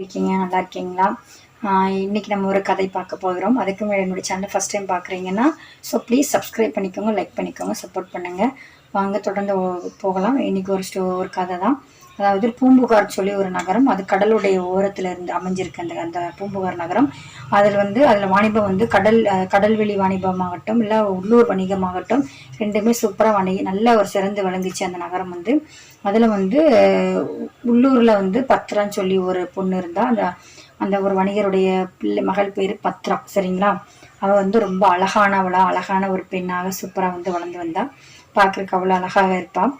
இருக்கீங்க நல்லா இருக்கீங்களா? இன்னைக்கு நம்ம ஒரு கதை பார்க்க போகிறோம். அதுக்கு மேலே என்னோட சேனல் ஃபஸ்ட் டைம் பார்க்குறீங்கன்னா ஸோ ப்ளீஸ் சப்ஸ்கிரைப் பண்ணிக்கோங்க லைக் பண்ணிக்கோங்க சப்போர்ட் பண்ணுங்க. வாங்க தொடர்ந்து போகலாம். இன்னைக்கு ஒரு ஸ்டோ ஒரு கதை தான் அதாவது பூம்புகார் சொல்லி ஒரு நகரம் அது கடலுடைய ஓரத்தில் இருந்து அமைஞ்சிருக்கு அந்த அந்த பூம்புகார் நகரம். அதில் வந்து அதில் வாணிபம் வந்து கடல் கடல்வெளி வாணிபமாகட்டும் இல்லை உள்ளூர் வணிகமாகட்டும் ரெண்டுமே சூப்பராக வணிக நல்ல ஒரு சிறந்து விளங்குச்சு அந்த நகரம் வந்து. அதில் வந்து உள்ளூரில் வந்து பத்ரான்னு சொல்லி ஒரு பொண்ணு இருந்தால் அந்த அந்த ஒரு வணிகருடைய பிள்ளை மகள் பேர் பத்ரா சரிங்களா? அவள் வந்து ரொம்ப அழகானவளா அழகான ஒரு பெண்ணாக சூப்பராக வந்து வளர்ந்து வந்தாள் பார்க்குறக்கு அவ்வளோ அழகாக இருப்பாள்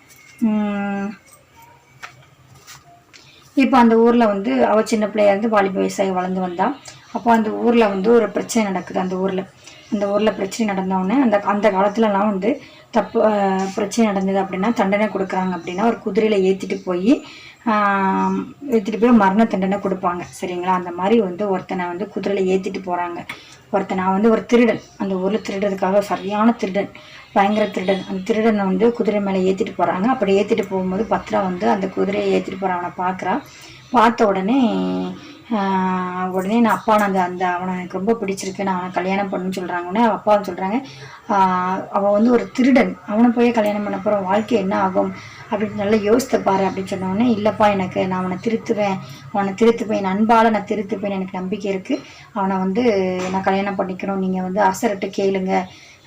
இப்போ அந்த ஊரில் வந்து அவள் சின்ன பிள்ளையா இருந்து வாலிப வயசாகி வளர்ந்து வந்தா. அப்போ அந்த ஊரில் வந்து ஒரு பிரச்சனை நடக்குது அந்த ஊரில். அந்த ஊரில் பிரச்சனை நடந்தவுடனே அந்த அந்த காலத்துலலாம் வந்து தப்பு பிரச்சனை நடந்தது அப்படின்னா தண்டனை கொடுக்குறாங்க அப்படின்னா ஒரு குதிரையில் ஏற்றிட்டு போய் ஏற்றிட்டு போய் மரண தண்டனை கொடுப்பாங்க. சரிங்களா? அந்த மாதிரி வந்து ஒருத்தனை வந்து குதிரையில் ஏற்றிட்டு போகிறாங்க ஒருத்தன் வந்து ஒரு திருடன். அந்த ஊரில் திருடுறதுக்காக சரியான திருடன். பயங்கர திருடன். அந்த திருடனை வந்து குதிரை மேலே ஏற்றிட்டு போகிறாங்க அப்படி ஏற்றிட்டு போகும்போது பத்ரா வந்து அந்த குதிரையை ஏற்றிட்டு போகிறவனை பார்க்குறா பார்த்த உடனே உடனே நான் அப்பா நான் அந்த அந்த அவனை எனக்கு ரொம்ப பிடிச்சிருக்கு. நான் அவனை கல்யாணம் பண்ணுன்னு சொல்கிறாங்க உடனே அவ அப்பா சொல்கிறாங்க அவன் வந்து ஒரு திருடன். அவனை போய் கல்யாணம் பண்ண போகிற வாழ்க்கை என்ன ஆகும்? அப்படின்னு நல்லா யோசித்து பாரு அப்படின்னு சொன்ன இல்லைப்பா எனக்கு நான் அவனை திருத்துவேன். அவனை திருத்துப்பேன் என் அன்பால் நான் திருத்துப்பேன் எனக்கு நம்பிக்கை இருக்குது அவனை வந்து நான் கல்யாணம் பண்ணிக்கணும். நீங்கள் வந்து அரசர்கிட்ட கேளுங்க.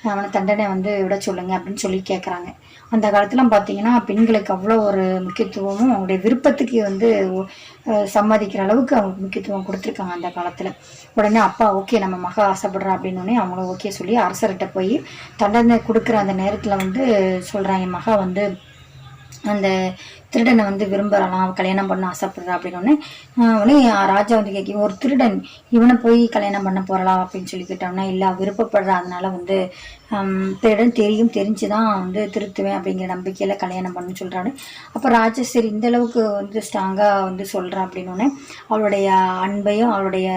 அவனை தண்டனை வந்து விட சொல்லுங்க அப்படின்னு சொல்லி கேட்குறாங்க அந்த காலத்தில் பார்த்தீங்கன்னா பெண்களுக்கு அவ்வளோ ஒரு முக்கியத்துவமும் அவங்களுடைய விருப்பத்துக்கு வந்து சம்மதிக்கிற அளவுக்கு அவங்களுக்கு முக்கியத்துவம் கொடுத்துருக்காங்க அந்த காலத்தில். உடனே அப்பா ஓகே நம்ம மக ஆசைப்படுறா அப்படின்னு உடனே அவங்களும் ஓகே சொல்லி அரசர்கிட்ட போய் தண்டனை கொடுக்குற அந்த நேரத்தில் வந்து சொல்கிறாங்க என் வந்து அந்த திருடனை வந்து விரும்புகிறான் கல்யாணம் பண்ண ஆசைப்படுறா அப்படின்னு உடனே ராஜா வந்து கேட்க ஒரு திருடன் இவனை போய் கல்யாணம் பண்ண போறலாம் அப்படின்னு சொல்லி கேட்டோம்னா இல்லை விருப்பப்படுறா. அதனால வந்து திருடன் தெரியும் தெரிஞ்சு தான் வந்து திருத்துவேன் அப்படிங்கிற நம்பிக்கையில் கல்யாணம் பண்ண சொல்கிறாரு அப்போ ராஜா சரி இந்த அளவுக்கு வந்து ஸ்ட்ராங்காக வந்து சொல்கிறான் அப்படின்னு அவளுடைய அன்பையும் அவளுடைய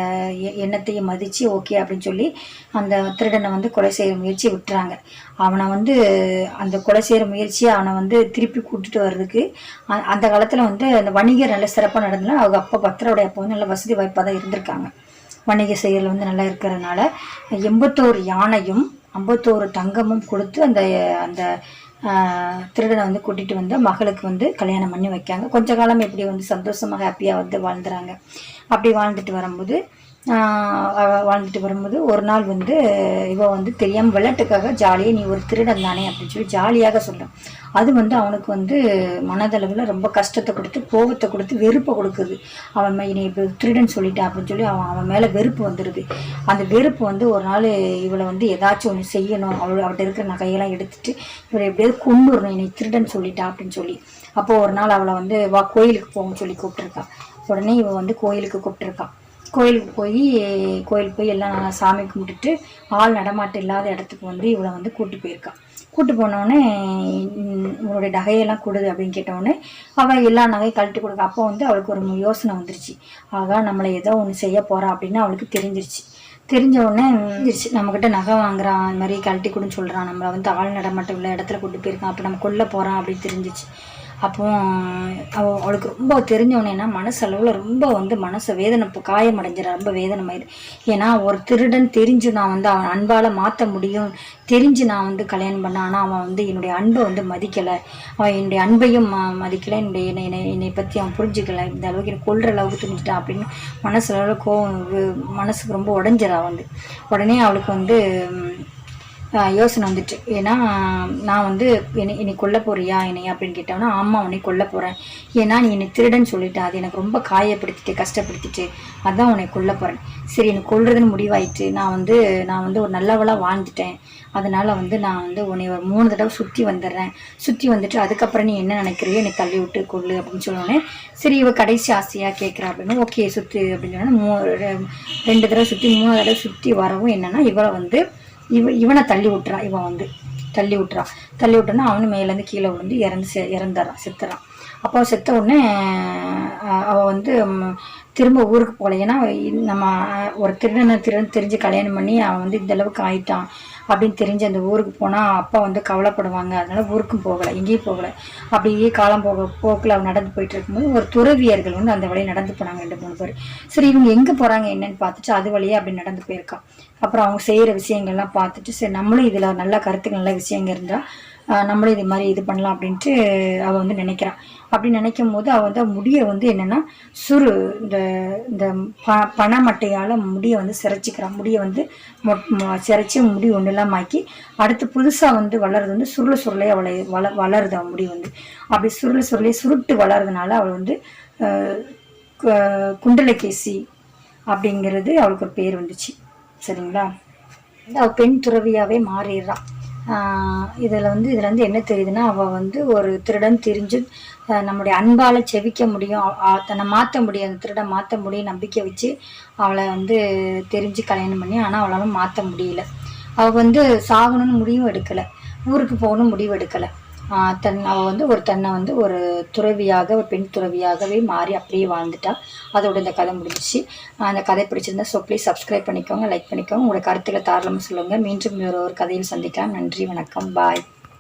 எ- எண்ணத்தையும் மதித்து ஓகே அப்படின்னு சொல்லி அந்த திருடனை வந்து கொலை செய்ய முயற்சி விட்டுறாங்க. அவனை வந்து அந்த கொலை செய்கிற முயற்சியை அவனை வந்து திருப்பி கூட்டிட்டு வர்றதுக்கு அந்த காலத்தில் வந்து அந்த வணிகர் நல்ல சிறப்பாக நடந்ததுனால அவங்க அப்பா பத்திரோடைய அப்போ வந்து நல்ல வசதி வாய்ப்பாக தான் இருந்திருக்காங்க. வணிக செயல் வந்து நல்லா இருக்கிறதுனால எண்பத்தோரு யானையும் ஐம்பத்தோரு தங்கமும் கொடுத்து அந்த அந்த திருடனை வந்து கூட்டிகிட்டு வந்து மகளுக்கு வந்து கல்யாணம் பண்ணி வைக்காங்க. கொஞ்ச காலம் எப்படி வந்து சந்தோஷமாக ஹாப்பியாக வந்து வாழ்ந்துறாங்க. அப்படி வாழ்ந்துட்டு வரும்போது வாழ்ந்துட்டு வரும்போது ஒரு நாள் வந்து இவன் வந்து தெரியாமல் விளையாட்டுக்காக ஜாலியாக நீ ஒரு திருடன் தானே? அப்படின்னு சொல்லி ஜாலியாக சொல்கிறான் அது வந்து அவனுக்கு வந்து மனதளவில் ரொம்ப கஷ்டத்தை கொடுத்து கோபத்தை கொடுத்து வெறுப்பை கொடுக்குது. அவன் இனி இப்போ திருடன் சொல்லிட்டான் அப்படின்னு சொல்லி அவன் அவன் மேலே வெறுப்பு வந்துடுது அந்த வெறுப்பு வந்து ஒரு நாள் இவளை வந்து ஏதாச்சும் ஒன்று செய்யணும். அவள் அவட்ட இருக்கிற நகையெல்லாம் எடுத்துட்டு இவளை எப்படியாவது கொண்டு வரணும் என்னை திருடன் சொல்லிட்டான் அப்படின்னு சொல்லி. அப்போது ஒரு நாள் அவளை வந்து வா கோயிலுக்கு போகணும்னு சொல்லி கூப்பிட்டுருக்கா. உடனே இவள் வந்து கோயிலுக்கு கூப்பிட்டுருக்கான் கோயிலுக்கு போய் கோயிலுக்கு போய் எல்லாம் சாமி கும்பிட்டுட்டு ஆள் நடமாட்டம் இல்லாத இடத்துக்கு வந்து இவளை வந்து கூப்பிட்டு போயிருக்கான் கூட்டு போனோடனே உன்னுடைய நகையெல்லாம் கொடுது அப்படின்னு கேட்டவுடனே அவள் எல்லா நகையும் கழட்டி கொடுக்க. அப்போ வந்து அவளுக்கு ஒரு யோசனை வந்துருச்சு. ஆகா நம்மளை ஏதோ ஒன்று செய்ய போகிறா அப்படின்னு அவளுக்கு தெரிஞ்சிருச்சு. தெரிஞ்ச உடனே தெரிஞ்சிருச்சு நம்மக்கிட்ட நகை வாங்குறான் இந்த மாதிரி கழட்டி கொடுன்னு சொல்கிறான் நம்மளை வந்து ஆள் நடமாட்டம் உள்ள இடத்துல கூட்டு போயிருக்கான் அப்போ நம்ம கொல்ல போகிறான் அப்படின்னு தெரிஞ்சிச்சு அப்போ அவள் அவளுக்கு ரொம்ப தெரிஞ்ச மனசளவில் ரொம்ப வந்து மனசை வேதனை இப்போ காயமடைஞ்சிட ரொம்ப வேதனைமாயிரு ஏன்னா ஒரு திருடன் தெரிஞ்சு நான் வந்து அவன் அன்பால் மாற்ற முடியும். தெரிஞ்சு நான் வந்து கல்யாணம் பண்ணேன் ஆனால் அவன் வந்து என்னுடைய அன்பை வந்து மதிக்கலை. அவன் என்னுடைய அன்பையும் ம மதிக்கலை. என்னுடைய என்னை என்னை என்னை பற்றி அவன் புரிஞ்சுக்கலை. இந்த அளவுக்கு எனக்கு கொள்கிற அளவுக்கு துணிச்சிட்டான் அப்படின்னு மனசளவில் கோவம் மனசுக்கு ரொம்ப உடஞ்சிடா வந்து. உடனே அவளுக்கு வந்து யோசனை வந்துட்டு. ஏன்னா நான் வந்து என்னை என்னை கொல்ல போறியா? என்னை அப்படின்னு கேட்டோம்னா ஆமாம் உன்னை கொல்ல போகிறேன் ஏன்னா நீ என்னை திருடன்னு சொல்லிட்ட. அது எனக்கு ரொம்ப காயப்படுத்திட்டு கஷ்டப்படுத்திட்டு அதான் உன்னை கொல்ல போகிறேன் சரி என்னை கொல்றதுன்னு முடிவாயிட்டு நான் வந்து நான் வந்து ஒரு நல்லவளாக வாழ்ந்துட்டேன். அதனால் வந்து நான் வந்து உன்னை ஒரு மூணு தடவை சுற்றி வந்துடுறேன். சுற்றி வந்துட்டு அதுக்கப்புறம் நீ என்ன நினைக்கிறியோ என்னை தள்ளி விட்டு கொள்ளு அப்படின்னு சொன்னோடனே சரி இவ கடைசி ஆசையாக கேட்குறா? அப்படின்னு ஓகே சுற்றி அப்படின்னு சொன்னால் மூ ரெ- ரெண்டு தடவை சுற்றி மூணு தடவை சுற்றி வரவும் என்னென்னா இவளை வந்து இவ இவனை தள்ளி விட்டுறான் இவன் வந்து. தள்ளி விட்டுறான் தள்ளி விட்டோன்னா அவனு மேலேருந்து கீழே விழுந்து இறந்து செ இறந்துறான் செத்துறான். அப்போ செத்த உடனே அவ வந்து திரும்ப ஊருக்கு போகல. ஏன்னா நம்ம ஒரு திருடனை திருடன் தெரிஞ்சு கல்யாணம் பண்ணி அவன் வந்து இந்த அளவுக்கு ஆயிட்டான் அப்படின்னு தெரிஞ்சு அந்த ஊருக்கு போனால் அப்பா வந்து கவலைப்படுவாங்க. அதனால ஊருக்கும் போகலை எங்கேயும் போகலை. அப்படியே காலம் போக போக்கில் அவன் நடந்து போயிட்டு இருக்கும்போது ஒரு துறவியர்கள் வந்து அந்த வழியை நடந்து போனாங்க ரெண்டு மூணு பேர். சரி இவங்க எங்கே போகிறாங்க என்னன்னு பார்த்துட்டு அது வழியே அப்படி நடந்து போயிருக்கான். அப்புறம் அவங்க செய்கிற விஷயங்கள்லாம் பார்த்துட்டு சரி நம்மளும் இதில் நல்ல கருத்துக்கள் நல்ல விஷயங்கள் இருந்தால் நம்மளும் இது மாதிரி இது பண்ணலாம் அப்படின்ட்டு அவள் வந்து நினைக்கிறான் அப்படின்னு நினைக்கும் போது அவள் வந்து முடியை வந்து என்னென்னா சுரு இந்த இந்த ப பனைமட்டையால் முடியை வந்து சிரைச்சிக்கிறான் முடியை வந்து மொட் சிரைச்சி முடி ஒன்று இல்லாம ஆக்கி அடுத்து புதுசாக வந்து வளருது வந்து சுருள சுருளையாக வள வள வளருது அவன் முடி வந்து. அப்படி சுருள சுருளையை சுருட்டு வளர்றதுனால அவள் வந்து குண்டலகேசி அப்படிங்கிறது அவளுக்கு ஒரு பேர் வந்துச்சு. சரிங்களா? அவள் பெண் துறவியாகவே மாறிடுறான் இதில் வந்து இதில் வந்து என்ன தெரியுதுன்னா அவள் வந்து ஒரு திருடன் தெரிஞ்சு நம்முடைய அன்பால் செவிக்க முடியும். தன்னை மாற்ற முடியும். அந்த திருடன் மாற்ற முடியும் நம்பிக்கை வச்சு அவளை வந்து தெரிஞ்சு கல்யாணம் பண்ணி ஆனால் அவளால் மாற்ற முடியல. அவள் வந்து சாகணும்னு முடிவும் எடுக்கலை. ஊருக்கு போகணும் முடிவு எடுக்கலை. தன் அவள் வந்து ஒரு தன்னை வந்து ஒரு துறவியாக ஒரு பெண் துறவியாகவே மாறி அப்படியே வாழ்ந்துட்டா. அதோட இந்த கதை முடிஞ்சிச்சு. அந்த கதை பிடிச்சிருந்தா ஸோ ப்ளீஸ் சப்ஸ்கிரைப் பண்ணிக்கோங்க லைக் பண்ணிக்கோங்க. உங்களோட கருத்துக்களை தாராளமாக சொல்லுங்கள் மீண்டும் ஒரு ஒரு கதையில் சந்திக்கலாம். நன்றி வணக்கம். பாய்